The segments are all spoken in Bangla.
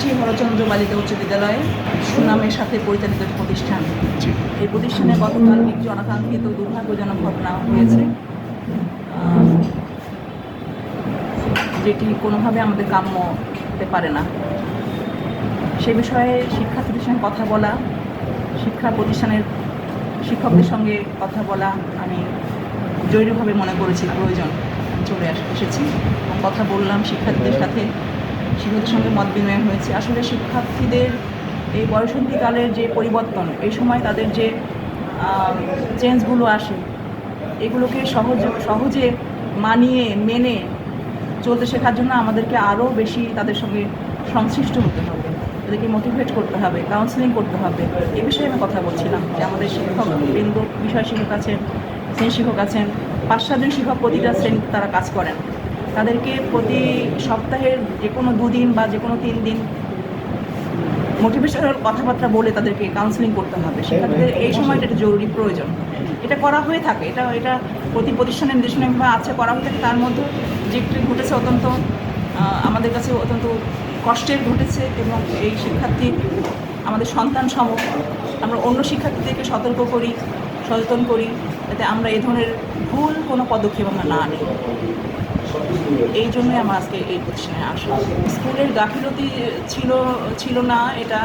শরৎচন্দ্র বালিকা উচ্চ বিদ্যালয় সুনামের সাথে পরিচালিত একটি প্রতিষ্ঠান। এই প্রতিষ্ঠানে গতকাল একটি অনাকাঙ্ক্ষিত দুর্ভাগ্যজনক ঘটনা হয়েছে। যেটি কোনোভাবে আমাদের কাম্য হতে পারে না। সে বিষয়ে শিক্ষা প্রতিষ্ঠানে কথা বলা শিক্ষা প্রতিষ্ঠানের শিক্ষকদের সঙ্গে কথা বলা আমি জরুরিভাবে মনে করেছি প্রয়োজন। চলে আস- এসেছি। কথা বললাম শিক্ষার্থীদের সাথে। শিক্ষকদের সঙ্গে মত বিনিময় হয়েছে। আসলে শিক্ষার্থীদের এই বয়সন্ধিকালের যে পরিবর্তন, এই সময় তাদের যে চেঞ্জগুলো আসে, এগুলোকে সহজ, সহজে মানিয়ে, মেনে চলতে শেখার জন্য আমাদেরকে আরও বেশি তাদের সঙ্গে সংশ্লিষ্ট হতে হবে। তাদেরকে মোটিভেট করতে হবে কাউন্সিলিং করতে হবে। এ বিষয়ে আমি কথা বলছিলাম যে আমাদের শিক্ষক বৃন্দ, বিষয় শিক্ষক আছেন শ্রেণি শিক্ষক আছেন পাঁচ সাতজন শিক্ষক প্রতিটা শ্রেণি তারা কাজ করেন। তাদেরকে প্রতি সপ্তাহের যে কোনো দুদিন বা যে কোনো তিন দিন মোটিভেশনাল কথাবার্তা বলে তাদেরকে কাউন্সিলিং করতে হবে। শিক্ষার্থীদের এই সময়টা একটা জরুরি প্রয়োজন। এটা করা হয়ে থাকে। এটা এটা প্রতি প্রতিষ্ঠানের নির্দেশনা বা আছে করা হয়ে থাকে। তার মধ্যে যেটি ঘটেছে অত্যন্ত আমাদের কাছে অত্যন্ত কষ্টের ঘটেছে এবং এই শিক্ষার্থী আমাদের সন্তান সম আমরা অন্য শিক্ষার্থীদেরকে সতর্ক করি সচেতন করি যাতে আমরা এই ধরনের ভুল কোনো পদক্ষেপ আমরা না নিই। এই জন্যই আমার আজকে এই প্রতিষ্ঠানে আসা। স্কুলের গাফিলতি ছিল ছিল না এটা।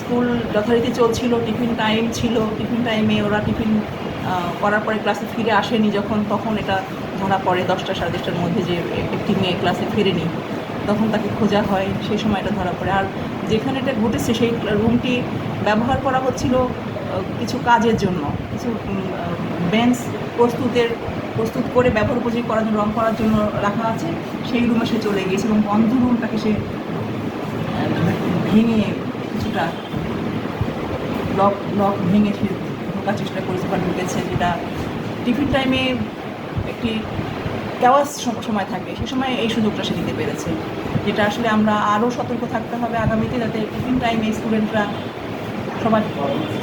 স্কুল যথারীতি চলছিল, টিফিন টাইম ছিল, টিফিন টাইমে ওরা টিফিন করার পরে ক্লাসে ফিরে আসেনি যখন, তখন এটা ধরা পড়ে দশটা সাড়ে দশটার মধ্যে যে একটি মেয়ে ক্লাসে ফিরেনি। তখন তাকে খোঁজা হয়, সেই সময় এটা ধরা পড়ে। আর যেখানে এটা ঘটেছে, সেই রুমটি ব্যবহার করা হচ্ছিল কিছু কাজের জন্য। কিছু বেঞ্চ প্রস্তুতের প্রস্তুত করে ব্যবহার উপযোগী করার জন্য, রং করার জন্য রাখা আছে। সেই রুমে সে চলে গিয়েছে এবং বন্ধ রুমটাকে সে ভেঙে কিছুটা লক লক ভেঙে সে ঢোকার চেষ্টা করেছে বা ঢুকেছে, যেটা টিফিন টাইমে একটি সম- সময় থাকে। সে সময় এই সুযোগটা সে দিতে পেরেছে, যেটা আসলে আমরা আরও সতর্ক থাকতে হবে আগামীতে যাতে টিফিন টাইমে স্টুডেন্টরা সবার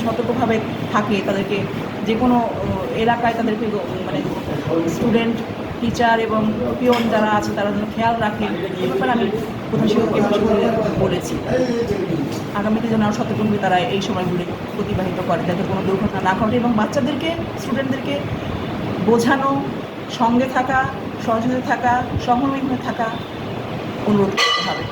সতর্কভাবে থাকে, তাদেরকে যে কোনো এলাকায় তাদেরকে মানে স্টুডেন্ট টিচার এবং পিয়ন যারা আছে, তারা যেন খেয়াল রাখে এ আমি প্রধান শিক্ষককে বলেছি। আগামীতে যেন আরও সতর্কভাবে তারা এই সময়গুলি অতিবাহিত করে, যাতে কোনো দুর্ঘটনা না ঘটে এবং বাচ্চাদেরকে স্টুডেন্টদেরকে বোঝানো, সঙ্গে থাকা সহযোগিতা থাকা সহমর্মিত থাকা অনুরোধ করতে হবে।